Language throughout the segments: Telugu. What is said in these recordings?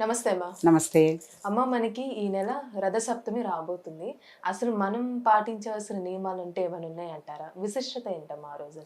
నమస్తే అమ్మా. నమస్తే. అమ్మ మనకి ఈ నెల రథసప్తమి రాబోతుంది. అసలు మనం పాటించవలసిన నియమాలు అంటే ఏమైనా ఉన్నాయంటారా? విశిష్టత ఏంటమ్మా ఆ రోజు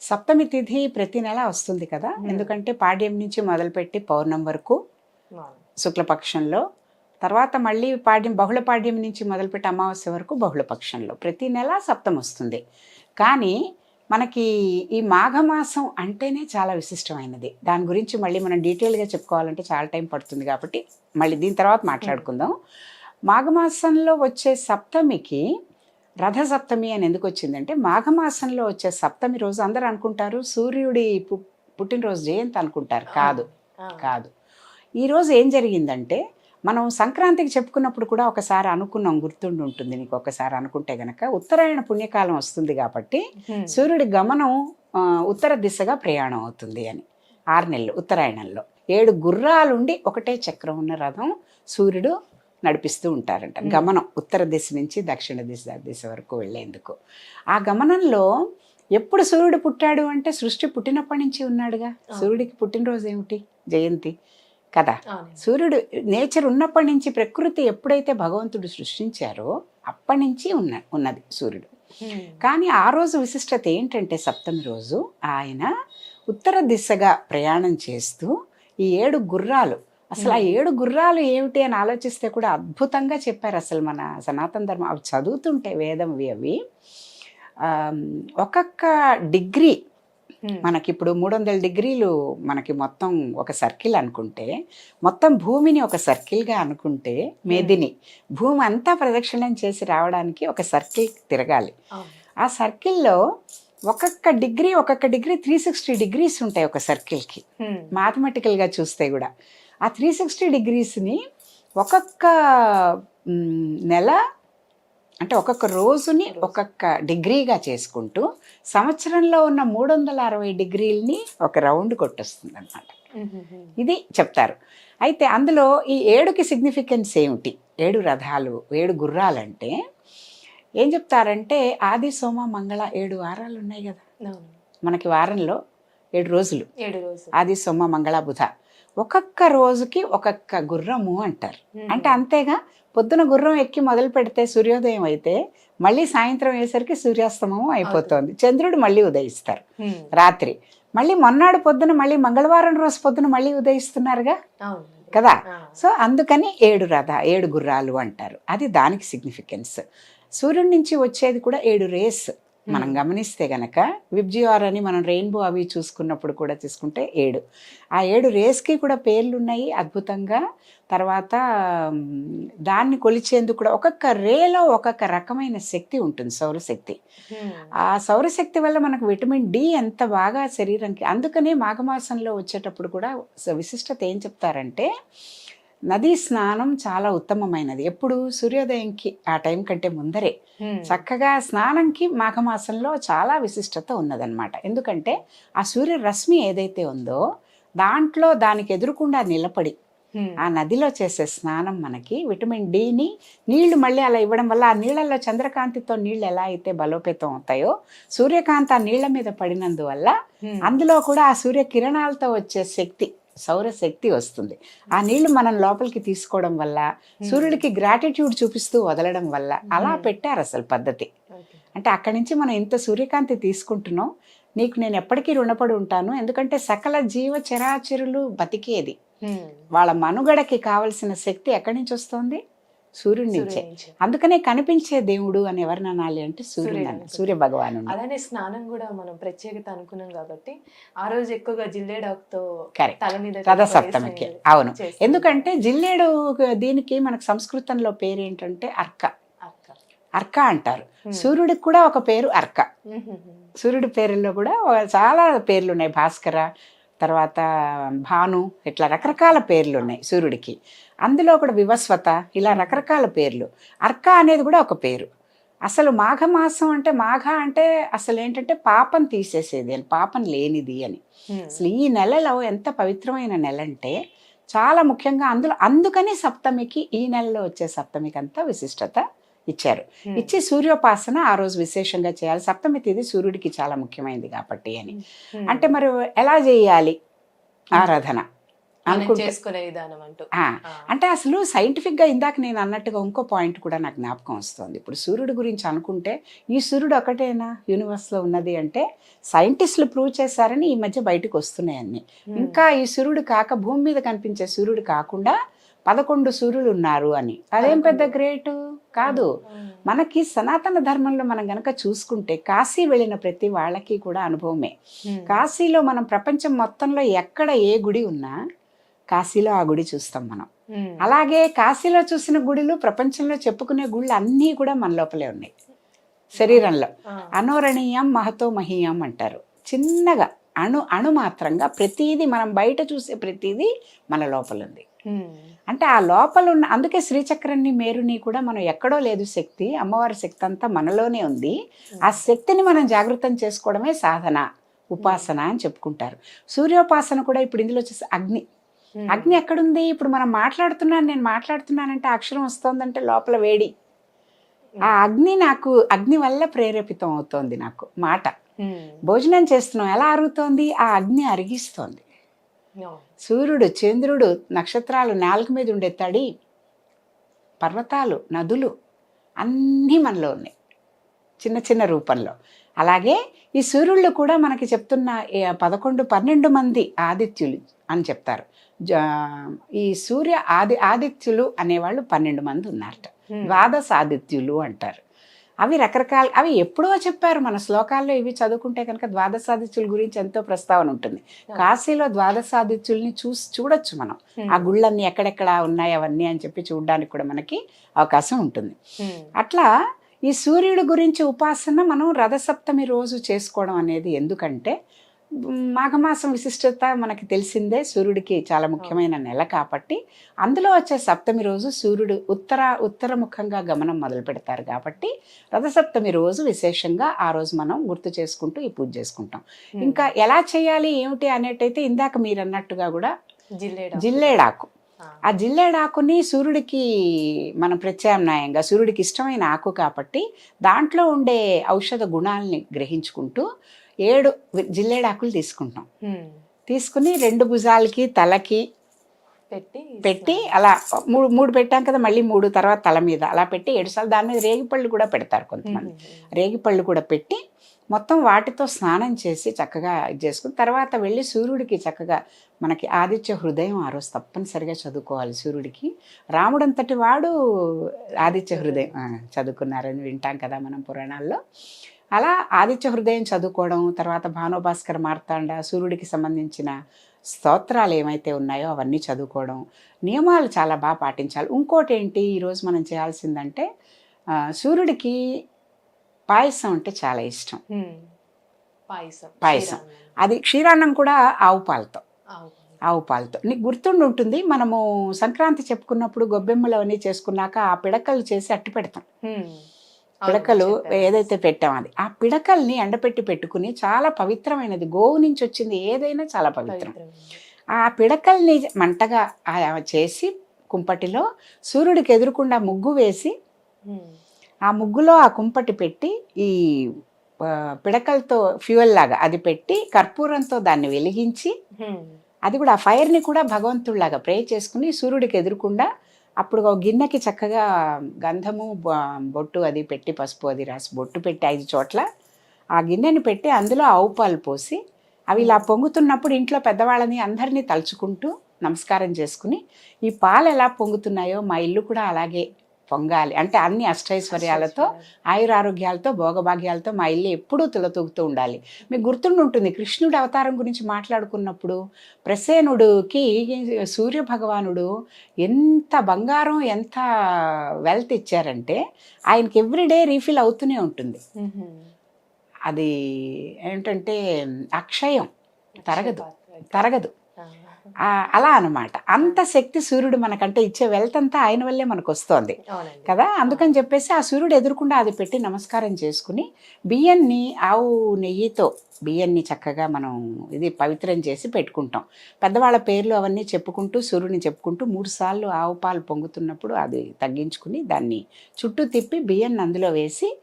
సప్తమి తిథి ప్రతి నెల వస్తుంది కదా. ఎందుకంటే పాడ్యం నుంచి మొదలుపెట్టి పౌర్ణం వరకు. శుక్లపక్షంలో. తర్వాత మళ్ళీ పాడ్యం బహుళ పాడ్యం నుంచి మొదలుపెట్టి అమావాస్య వరకు బహుళ పక్షంలో. ప్రతి నెల సప్తం వస్తుంది. కానీ మనకి ఈ మాఘమాసం అంటేనే చాలా విశిష్టమైనది. దాని గురించి మళ్ళీ మనం డీటెయిల్గా చెప్పుకోవాలంటే చాలా టైం పడుతుంది కాబట్టి మళ్ళీ దీని తర్వాత మాట్లాడుకుందాం. మాఘమాసంలో వచ్చే సప్తమికి రథ సప్తమి అని ఎందుకు వచ్చిందంటే మాఘమాసంలో వచ్చే సప్తమి రోజు అందరూ అనుకుంటారు సూర్యుడి పు- పుట్టినరోజు జయంతి అనుకుంటారు. కాదు. కాదు. ఈరోజు ఏం జరిగిందంటే మనం సంక్రాంతికి చెప్పుకున్నప్పుడు కూడా ఒకసారి అనుకున్నాం గుర్తుండి ఉంటుంది నీకు ఒకసారి అనుకుంటే గనక. ఉత్తరాయణ పుణ్యకాలం వస్తుంది కాబట్టి. సూర్యుడి గమనం ఉత్తర దిశగా ప్రయాణం అవుతుంది అని. ఆరు నెలలు ఉత్తరాయణంలో. ఏడు గుర్రాలుండి ఒకటే చక్రం ఉన్న రథం సూర్యుడు నడిపిస్తూ ఉంటారంట. గమనం ఉత్తర దిశ నుంచి దక్షిణ దిశ దిశ వరకు వెళ్ళేందుకు. ఆ గమనంలో ఎప్పుడు సూర్యుడు పుట్టాడు అంటే సృష్టి పుట్టినప్పటి నుంచి ఉన్నాడుగా. సూర్యుడికి పుట్టినరోజు ఏమిటి? జయంతి. కదా. సూర్యుడు నేచర్ ఉన్నప్పటి నుంచి ప్రకృతి ఎప్పుడైతే భగవంతుడు సృష్టించారో అప్పటి నుంచి ఉన్న ఉన్నది సూర్యుడు. కానీ ఆ రోజు విశిష్టత ఏంటంటే సప్తమి రోజు ఆయన ఉత్తర దిశగా ప్రయాణం చేస్తూ ఈ ఏడు గుర్రాలు అసలు ఆ ఏడు గుర్రాలు ఏమిటి అని ఆలోచిస్తే కూడా అద్భుతంగా చెప్పారు అసలు మన సనాతన ధర్మం అవి చదువుతుంటే వేదంవి అవి ఒక్కొక్క డిగ్రీ. మనకి ఇప్పుడు మూడు వందల డిగ్రీలు మనకి మొత్తం ఒక సర్కిల్ అనుకుంటే మొత్తం భూమిని ఒక సర్కిల్గా అనుకుంటే మేదిని భూమి అంతా ప్రదక్షిణం చేసి రావడానికి ఒక సర్కిల్ తిరగాలి. ఆ సర్కిల్లో ఒక్కొక్క డిగ్రీ ఒక్కొక్క డిగ్రీ త్రీ సిక్స్టీ డిగ్రీస్ ఉంటాయి ఒక సర్కిల్కి. మ్యాథమెటికల్గా చూస్తే కూడా. ఆ త్రీ సిక్స్టీ డిగ్రీస్ని ఒక్కొక్క నెల అంటే ఒక్కొక్క రోజుని ఒక్కొక్క డిగ్రీగా చేసుకుంటూ సంవత్సరంలో ఉన్న మూడు వందల అరవై డిగ్రీలని ఒక రౌండ్ కొట్టొస్తుంది అనమాట. ఇది చెప్తారు. అయితే అందులో ఈ ఏడుకి సిగ్నిఫికెన్స్ ఏమిటి? ఏడు రథాలు ఏడు గుర్రాలంటే ఏం చెప్తారంటే ఆది సోమ మంగళ ఏడు వారాలు ఉన్నాయి కదా. మనకి వారంలో ఏడు రోజులు. ఏడు రోజులు. ఆది సోమ మంగళ బుధ. ఒక్కొక్క రోజుకి ఒక్కొక్క గుర్రము అంటారు. అంటే అంతేగా పొద్దున గుర్రం ఎక్కి మొదలు పెడితే సూర్యోదయం అయితే మళ్ళీ సాయంత్రం అయ్యేసరికి సూర్యాస్తమం అయిపోతుంది. చంద్రుడు మళ్ళీ ఉదయిస్తారు. రాత్రి. మళ్ళీ మొన్నాడు పొద్దున మళ్ళీ మంగళవారం రోజు పొద్దున మళ్ళీ ఉదయిస్తున్నారుగా. కదా. సో అందుకని ఏడు రథ ఏడు గుర్రాలు అంటారు. అది దానికి సిగ్నిఫికెన్స్ సూర్యుడి నుంచి వచ్చేది కూడా ఏడు రేస్ మనం గమనిస్తే గనక విబ్జిఆర్ అని మనం రెయిన్బో అవి చూసుకున్నప్పుడు కూడా తీసుకుంటే ఏడు. ఆ ఏడు రేస్కి కూడా పేర్లు ఉన్నాయి అద్భుతంగా. తర్వాత దాన్ని కొలిచేందుకు కూడా ఒక్కొక్క రేలో ఒక్కొక్క రకమైన శక్తి ఉంటుంది సౌరశక్తి. ఆ సౌరశక్తి వల్ల మనకు విటమిన్ డి ఎంత బాగా శరీరంకి అందుకనే మాఘమాసంలో వచ్చేటప్పుడు కూడా విశిష్టత ఏం చెప్తారంటే నదీ స్నానం చాలా ఉత్తమమైనది ఎప్పుడు సూర్యోదయంకి ఆ టైం కంటే ముందరే. చక్కగా స్నానంకి మాఘమాసంలో చాలా విశిష్టత ఉన్నదన్నమాట ఎందుకంటే ఆ సూర్య రశ్మి ఏదైతే ఉందో దాంట్లో దానికి ఎదురుకుండా నిలబడి. ఆ నదిలో చేసే స్నానం మనకి విటమిన్ డిని నీళ్ళు మళ్ళీ అలా ఇవ్వడం వల్ల ఆ నీళ్ళల్లో చంద్రకాంతితో నీళ్ళు ఎలా అయితే బలోపేతం అవుతాయో సూర్యకాంతి ఆ నీళ్ళ మీద పడినందువల్ల. అందులో కూడా ఆ సూర్య కిరణాలతో వచ్చే శక్తి సౌర శక్తి వస్తుంది. ఆ నీళ్ళు మనం లోపలికి తీసుకోవడం వల్ల సూర్యుడికి గ్రాటిట్యూడ్ చూపిస్తూ వదలడం వల్ల అలా పెట్టారు అసలు పద్ధతి. అంటే అక్కడి నుంచి మనం ఇంత సూర్యకాంతి తీసుకుంటున్నాం నీకు నేను ఎప్పటికీ రుణపడి ఉంటాను ఎందుకంటే సకల జీవ చరాచరులు బతికేది. హ్మ్. వాళ్ళ మనుగడకి కావలసిన శక్తి ఎక్కడి నుంచి వస్తుంది? సూర్యుడి నుంచే. అందుకనే కనిపించే దేవుడు అని ఎవరిని అనాలి అంటే సూర్యుడు. సూర్య భగవాను అలానే స్నానం కూడా మనం ప్రత్యేకత అనుకున్నాం కాబట్టి ఆ రోజు ఎక్కువగా జిల్లేడాకుతో కరెక్ట్ తల మీద రథ వేసి సప్తమికి అవును. ఎందుకంటే జిల్లేడు దీనికి మనకు సంస్కృతంలో పేరు ఏంటంటే అర్క. అర్క అంటారు. సూర్యుడికి కూడా ఒక పేరు అర్క. సూర్యుడి పేర్లలో కూడా చాలా పేర్లు ఉన్నాయి భాస్కర తర్వాత భాను ఇట్లా రకరకాల పేర్లు ఉన్నాయి సూర్యుడికి. అందులో కూడా వివస్వత ఇలా రకరకాల పేర్లు. అర్క అనేది కూడా ఒక పేరు. అసలు మాఘమాసం అంటే మాఘ అంటే అసలు ఏంటంటే పాపం తీసేసేది అని పాపం లేనిది అని. అసలు ఈ నెలలో ఎంత పవిత్రమైన నెల అంటే చాలా ముఖ్యంగా అందులో అందుకని సప్తమికి ఈ నెలలో వచ్చే సప్తమికి అంతా విశిష్టత ఇచ్చారు. ఇచ్చి సూర్యోపాసన ఆ రోజు విశేషంగా చేయాలి. సప్తమి తిథి సూర్యుడికి చాలా ముఖ్యమైనది కాబట్టి అని. అంటే మరి ఎలా చేయాలి? ఆరాధన చేసుకునే విధానం అంటూ. అసలు సైంటిఫిక్గా ఇందాక నేను అన్నట్టుగా ఇంకో పాయింట్ కూడా నాకు జ్ఞాపకం వస్తుంది. ఇప్పుడు సూర్యుడి గురించి అనుకుంటే ఈ సూర్యుడు ఒకటేనా యూనివర్స్లో ఉన్నది అంటే సైంటిస్టులు ప్రూవ్ చేశారని ఈ మధ్య బయటకు వస్తున్నాయి అన్ని. ఇంకా ఈ సూర్యుడు కాక భూమి మీద కనిపించే సూర్యుడు కాకుండా పదకొండు సూర్యులు ఉన్నారు అని అదేం పెద్ద. గ్రేట్ కాదు. మనకి సనాతన ధర్మంలో మనం గనక చూసుకుంటే కాశీ వెళ్ళిన ప్రతి వాళ్ళకి కూడా అనుభవమే. కాశీలో మనం ప్రపంచం మొత్తంలో ఎక్కడ ఏ గుడి ఉన్నా కాశీలో ఆ గుడి చూస్తాం మనం. అలాగే కాశీలో చూసిన గుడిలు ప్రపంచంలో చెప్పుకునే గుళ్ళు అన్నీ కూడా మన లోపలే ఉన్నాయి శరీరంలో. అనోరణీయం మహతో మహీయం అంటారు చిన్నగా అణు అణు మాత్రంగా ప్రతిదీ మనం బయట చూసే ప్రతిదీ మన లోపల ఉంది. అంటే ఆ లోపల ఉన్న అందుకే శ్రీచక్రాన్ని మేరుని కూడా మనం ఎక్కడో లేదు శక్తి అమ్మవారి శక్తి అంతా మనలోనే ఉంది. ఆ శక్తిని మనం జాగృతం చేసుకోవడమే సాధన ఉపాసన అని చెప్పుకుంటారు. సూర్యోపాసన కూడా ఇప్పుడు ఇందులో వచ్చేసి అగ్ని. అగ్ని ఎక్కడుంది? ఇప్పుడు మనం మాట్లాడుతున్నాను నేను మాట్లాడుతున్నానంటే అక్షరం వస్తోందంటే లోపల వేడి. ఆ అగ్ని నాకు అగ్ని వల్ల ప్రేరేపితం అవుతోంది నాకు మాట. భోజనం చేస్తున్నాం ఎలా అరుగుతోంది? ఆ అగ్ని అరిగిస్తోంది. సూర్యుడు చంద్రుడు నక్షత్రాలు నాలుగు మీద ఉండే తడి పర్వతాలు నదులు అన్నీ మనలో ఉన్నాయి. చిన్న చిన్న రూపంలో. అలాగే ఈ సూర్యుళ్ళు కూడా మనకి చెప్తున్న పదకొండు పన్నెండు మంది ఆదిత్యులు అని చెప్తారు. జా- ఈ సూర్య ఆది ఆదిత్యులు అనేవాళ్ళు పన్నెండు మంది ఉన్నారట. ఉమ్. ద్వాదశ ఆదిత్యులు అంటారు. అవి రకరకాల అవి ఎప్పుడో చెప్పారు మన శ్లోకాల్లో ఇవి చదువుకుంటే కనుక ద్వాదశాదిత్యుల గురించి ఎంతో ప్రస్తావన ఉంటుంది కాశీలో ద్వాదశాదిత్యుల్ని చూసి చూడొచ్చు మనం. ఆ గుళ్ళన్నీ ఎక్కడెక్కడ ఉన్నాయి అవన్నీ అని చెప్పి చూడడానికి కూడా మనకి అవకాశం ఉంటుంది. అట్లా ఈ సూర్యుడి గురించి ఉపాసన మనం రథసప్తమి రోజు చేసుకోవడం అనేది ఎందుకంటే మాఘమాసం విశిష్టత మనకి తెలిసిందే. సూర్యుడికి చాలా ముఖ్యమైన నెల కాబట్టి అందులో వచ్చే సప్తమి రోజు సూర్యుడు ఉత్తర ఉత్తరముఖంగా గమనం మొదలు పెడతారు కాబట్టి రథసప్తమి రోజు విశేషంగా ఆ రోజు మనం గుర్తు చేసుకుంటూ ఈ పూజ చేసుకుంటాం. ఇంకా ఎలా చేయాలి ఏమిటి అనేటైతే ఇందాక మీరు అన్నట్టుగా కూడా జిల్లేడు జిల్లేడాకు. ఆ. ఆ జిల్లేడాకుని సూర్యుడికి మనం ప్రత్యామ్నాయంగా సూర్యుడికి ఇష్టమైన ఆకు కాబట్టి దాంట్లో ఉండే ఔషధ గుణాలని గ్రహించుకుంటూ ఏడు జిల్లేడాకులు తీసుకుంటాం. తీసుకుని రెండు భుజాలకి తలకి పెట్టి పెట్టి అలా మూడు మూడు పెట్టాం కదా మళ్ళీ మూడు తర్వాత తల మీద అలా పెట్టి ఏడు సార్లు దాని మీద రేగిపళ్ళు కూడా పెడతారు కొంతమంది రేగిపళ్ళు కూడా పెట్టి మొత్తం వాటితో స్నానం చేసి చక్కగా ఇది చేసుకుని తర్వాత వెళ్ళి సూర్యుడికి చక్కగా మనకి ఆదిత్య హృదయం ఆ రోజు తప్పనిసరిగా చదువుకోవాలి సూర్యుడికి. రాముడంతటి వాడు ఆదిత్య హృదయం చదువుకున్నారని వింటాం కదా మనం పురాణాల్లో. అలా ఆదిత్య హృదయం చదువుకోవడం తర్వాత భానుభాస్కర్ మార్తాండ సూర్యుడికి సంబంధించిన స్తోత్రాలు ఏమైతే ఉన్నాయో అవన్నీ చదువుకోవడం నియమాలు చాలా బాగా పాటించాలి. ఇంకోటి ఏంటి? ఈరోజు మనం చేయాల్సిందంటే సూర్యుడికి పాయసం అంటే చాలా ఇష్టం. పాయసం పాయసం. అది క్షీరాన్నం కూడా ఆవు పాలతో ఆవు. పాలతో నీకు గుర్తుండి ఉంటుంది మనము సంక్రాంతి చెప్పుకున్నప్పుడు గొబ్బెమ్మలు అవన్నీ చేసుకున్నాక ఆ పిడకలు చేసి అట్టి పెడతాం పిడకలు. ఏదైతే పెట్టాం అది ఆ పిడకల్ని ఎండపెట్టి పెట్టుకుని చాలా పవిత్రమైనది గోవు నుంచి వచ్చింది ఏదైనా చాలా పవిత్రం. ఆ పిడకల్ని మంటగా చేసి కుంపటిలో సూర్యుడికి ఎదురుకుండా ముగ్గు వేసి. ఆ ముగ్గులో ఆ కుంపటి పెట్టి ఈ పిడకలతో ఫ్యూయల్ లాగా అది పెట్టి కర్పూరంతో దాన్ని వెలిగించి. అది కూడా ఆ ఫైర్ని కూడా భగవంతుడిలాగా ప్రే చేసుకుని సూర్యుడికి ఎదురుకుండా అప్పుడు ఒక గిన్నెకి చక్కగా గంధము బొ- బొట్టు అది పెట్టి పసుపు అది రాసి బొట్టు పెట్టి ఐదు చోట్ల ఆ గిన్నెని పెట్టి అందులో ఆవు పాలు పోసి అవి ఇలా పొంగుతున్నప్పుడు ఇంట్లో పెద్దవాళ్ళని అందరినీ తలుచుకుంటూ నమస్కారం చేసుకుని ఈ పాలు ఎలా పొంగుతున్నాయో మా ఇల్లు కూడా అలాగే పొంగాలి. అంటే అన్ని అష్టైశ్వర్యాలతో ఆయురారోగ్యాలతో భోగభాగ్యాలతో మా ఇల్లు ఎప్పుడూ తులతూగుతూ ఉండాలి. మీకు గుర్తుండి ఉంటుంది కృష్ణుడి అవతారం గురించి మాట్లాడుకున్నప్పుడు ప్రసేనుడికి సూర్య భగవానుడు ఎంత బంగారం ఎంత వెల్త్ ఇచ్చారంటే ఆయనకి ఎవ్రీడే రీఫిల్ అవుతూనే ఉంటుంది. అది ఏంటంటే అక్షయం తరగదు. తరగదు. అలా అన్నమాట. అంత శక్తి సూర్యుడు మనకంటే ఇచ్చే వెల్త్ అంతా ఆయన వల్లే మనకు వస్తోంది కదా? అందుకని చెప్పేసి ఆ సూర్యుడు ఎదురుకుండా అది పెట్టి నమస్కారం చేసుకుని బియ్యాన్ని ఆవు నెయ్యితో బియ్యాన్ని చక్కగా మనం ఇది పవిత్రం చేసి పెట్టుకుంటాం. పెద్దవాళ్ళ పేర్లు అవన్నీ చెప్పుకుంటూ సూర్యుని చెప్పుకుంటూ మూడు సార్లు ఆవు పాలు పొంగుతున్నప్పుడు అది తగ్గించుకుని దాన్ని చుట్టూ తిప్పి బియ్యాన్ని అందులో వేసి.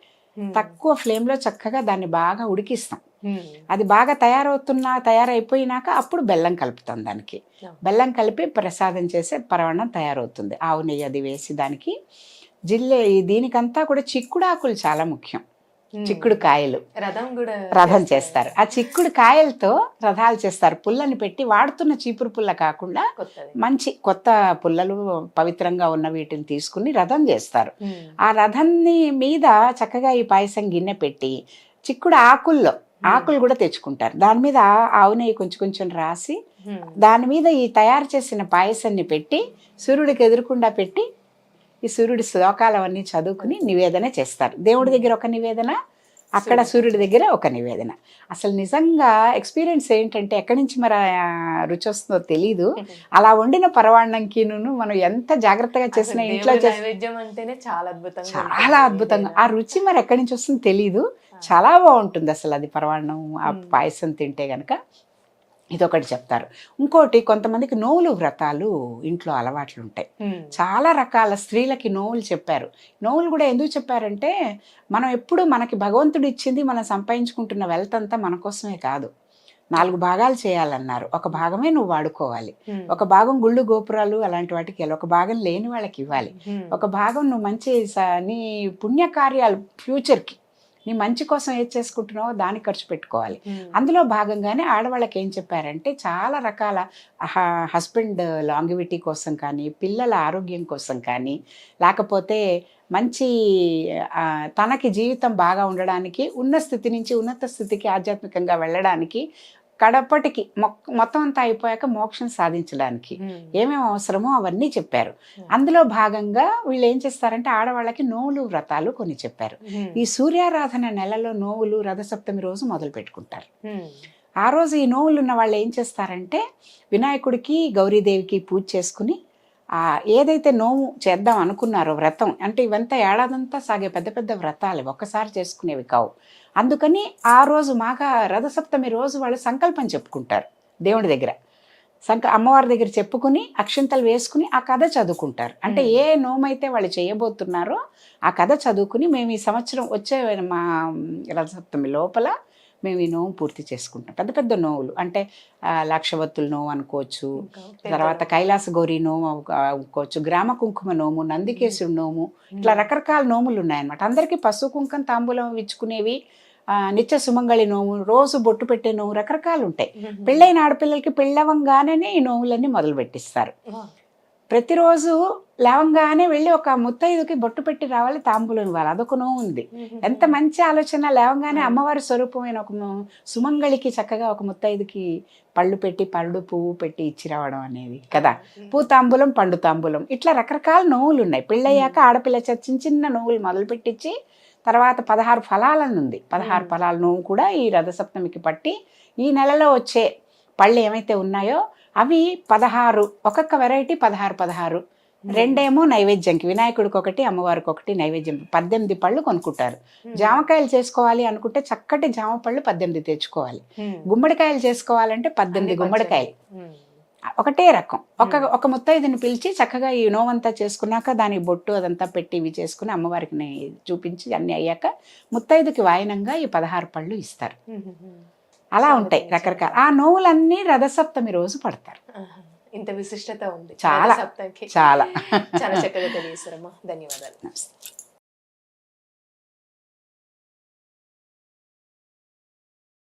తక్కువ ఫ్లేమ్లో చక్కగా దాన్ని బాగా ఉడికిస్తాం. అది బాగా తయారవుతున్నా తయారైపోయినాక అప్పుడు బెల్లం కలుపుతాం దానికి. బెల్లం కలిపి ప్రసాదం చేసే పరమాన్నం తయారవుతుంది. ఆవు నెయ్యి అది వేసి దానికి జిల్లే దీనికంతా కూడా చిక్కుడాకులు చాలా ముఖ్యం. చిక్కుడు కాయలు. రథం కూడా రథం చేస్తారు. ఆ చిక్కుడు కాయలతో రథాలు చేస్తారు. పుల్లని పెట్టి వాడుతున్న చీపురు పుల్ల కాకుండా మంచి కొత్త పుల్లలు పవిత్రంగా ఉన్న వీటిని తీసుకుని రథం చేస్తారు. ఆ రథాన్ని మీద చక్కగా ఈ పాయసం గిన్నె పెట్టి చిక్కుడు ఆకుల్లో ఆకులు కూడా తెచ్చుకుంటారు. దాని మీద ఆవు నెయ్యి కొంచెం కొంచెం రాసి. దాని మీద ఈ తయారు చేసిన పాయసాన్ని పెట్టి సూర్యుడికి ఎదురుకుండా పెట్టి ఈ సూర్యుడి శ్లోకాలవన్నీ చదువుకుని నివేదన చేస్తారు. దేవుడి దగ్గర ఒక నివేదన అక్కడ సూర్యుడి. దగ్గర ఒక నివేదన. అసలు నిజంగా ఎక్స్పీరియన్స్ ఏంటంటే ఎక్కడి నుంచి మరి రుచి వస్తుందో తెలీదు. అలా వండిన పరవాణంకిను మనం ఎంత జాగ్రత్తగా చేసిన ఇంట్లో చేసిన చాలా అద్భుతంగా చాలా. అద్భుతంగా. ఆ రుచి మరి ఎక్కడి నుంచి వస్తుందో తెలీదు. చాలా బాగుంటుంది అసలు అది పరవాన్నం ఆ పాయసం తింటే గనక. ఇదొకటి చెప్తారు. ఇంకోటి కొంతమందికి నోవులు వ్రతాలు ఇంట్లో అలవాట్లు ఉంటాయి. చాలా రకాల స్త్రీలకి నోవులు చెప్పారు. నోవులు కూడా ఎందుకు చెప్పారంటే మనం ఎప్పుడు మనకి భగవంతుడు ఇచ్చింది మనం సంపాదించుకుంటున్న వెల్త్ అంతా మన కోసమే కాదు. నాలుగు భాగాలు చేయాలన్నారు. ఒక భాగమే నువ్వు వాడుకోవాలి. ఒక భాగం గుళ్ళు గోపురాలు అలాంటి వాటికి వెళ్ళి ఒక భాగం లేని వాళ్ళకి ఇవ్వాలి. ఒక భాగం నువ్వు మంచి నీ పుణ్యకార్యాలు ఫ్యూచర్కి నీ మంచి కోసం ఏది చేసుకుంటున్నావో దానికి ఖర్చు పెట్టుకోవాలి. అందులో భాగంగానే ఆడవాళ్ళకి ఏం చెప్పారంటే చాలా రకాల హస్బెండ్ లాంగివిటీ కోసం కానీ పిల్లల ఆరోగ్యం కోసం కానీ లేకపోతే మంచి తనకి జీవితం బాగా ఉండడానికి ఉన్న స్థితి నుంచి ఉన్నత స్థితికి ఆధ్యాత్మికంగా వెళ్ళడానికి కడపటికి మొత్తం అంతా అయిపోయాక మోక్షం సాధించడానికి. ఏమేమి అవసరమో అవన్నీ చెప్పారు అందులో భాగంగా వీళ్ళు ఏం చేస్తారంటే ఆడవాళ్ళకి నోవులు వ్రతాలు కొన్ని చెప్పారు. ఈ సూర్యారాధన నెలలో నోవులు రథసప్తమి రోజు మొదలు పెట్టుకుంటారు. ఆ రోజు ఈ నోవులు ఉన్న వాళ్ళు ఏం చేస్తారంటే వినాయకుడికి గౌరీదేవికి పూజ చేసుకుని ఆ ఏదైతే నోము చేద్దాం అనుకున్నారో వ్రతం అంటే ఇవంతా ఏడాదంతా సాగే పెద్ద పెద్ద వ్రతాలు ఒక్కసారి చేసుకునేవి కావు అందుకని ఆ రోజు మాఘ రథసప్తమి రోజు వాళ్ళు సంకల్పం చెప్పుకుంటారు దేవుడి దగ్గర. సంక అమ్మవారి దగ్గర చెప్పుకుని అక్షింతలు వేసుకుని ఆ కథ చదువుకుంటారు. అంటే ఏ నోమైతే వాళ్ళు చేయబోతున్నారో ఆ కథ చదువుకుని మేము ఈ సంవత్సరం వచ్చే మా రథసప్తమి లోపల మేము ఈ నోము పూర్తి చేసుకుంటాం. పెద్ద పెద్ద నోవులు అంటే లక్షవత్తుల నోవు అనుకోవచ్చు తర్వాత కైలాస గౌరి నోము అనుకోవచ్చు గ్రామ కుంకుమ నోము నందికేశుడు నోము ఇట్లా రకరకాల నోములు ఉన్నాయన్నమాట అందరికీ పసుపు కుంకం తాంబూలం ఇచ్చుకునేవి నిత్య సుమంగళి నోము రోజు బొట్టు పెట్టే నోము రకరకాలు ఉంటాయి. పెళ్ళైన ఆడపిల్లలకి పెళ్ళవంగానే ఈ నోములన్నీ మొదలు పెట్టిస్తారు. ప్రతిరోజు లేవంగానే వెళ్ళి ఒక ముత్తైదుకి బొట్టు పెట్టి రావాలి తాంబూలం ఇవ్వాలి. అదొక నోము ఉంది. ఎంత మంచి ఆలోచన. లేవంగానే అమ్మవారి స్వరూపమైన ఒక సుమంగళికి చక్కగా ఒక ముత్తైదుకి పళ్ళు పెట్టి పళ్ళు పువ్వు పెట్టి ఇచ్చి రావడం అనేది కదా. పూ తాంబూలం పండు తాంబూలం ఇట్లా రకరకాల నోవులు ఉన్నాయి పెళ్ళయ్యాక ఆడపిల్ల చిన్న చిన్న నోవులు మొదలు పెట్టించి తర్వాత పదహారు ఫలాలను ఉంది పదహారు ఫలాల నోవు కూడా ఈ రథసప్తమికి పట్టి ఈ నెలలో వచ్చే పళ్ళు ఏమైతే ఉన్నాయో అవి పదహారు ఒక్కొక్క వెరైటీ పదహారు పదహారు రెండేమో నైవేద్యంకి. వినాయకుడికి ఒకటి అమ్మవారికి ఒకటి నైవేద్యం. పద్దెనిమిది పళ్ళు కొనుక్కుంటారు. జామకాయలు చేసుకోవాలి అనుకుంటే చక్కటి జామ పళ్ళు పద్దెనిమిది తెచ్చుకోవాలి. గుమ్మడికాయలు చేసుకోవాలంటే పద్దెనిమిది గుమ్మడికాయలు. ఒకటే రకం. ఒక ఒక ముత్తైదుని పిలిచి చక్కగా ఈ నోవంతా చేసుకున్నాక దానికి బొట్టు అదంతా పెట్టి ఇవి చేసుకుని అమ్మవారికి చూపించి అన్ని అయ్యాక ముత్తైదుకి వాయనంగా ఈ పదహారు పళ్ళు ఇస్తారు. అలా ఉంటాయి రకరకాల. ఆ నోవులన్నీ రథసప్తమి రోజు పడతారు. ఇంత విశిష్టత ఉంది. చాలా. చాలా. చాలా చక్కగా తెలియజేశారమ్మా. ధన్యవాదాలు.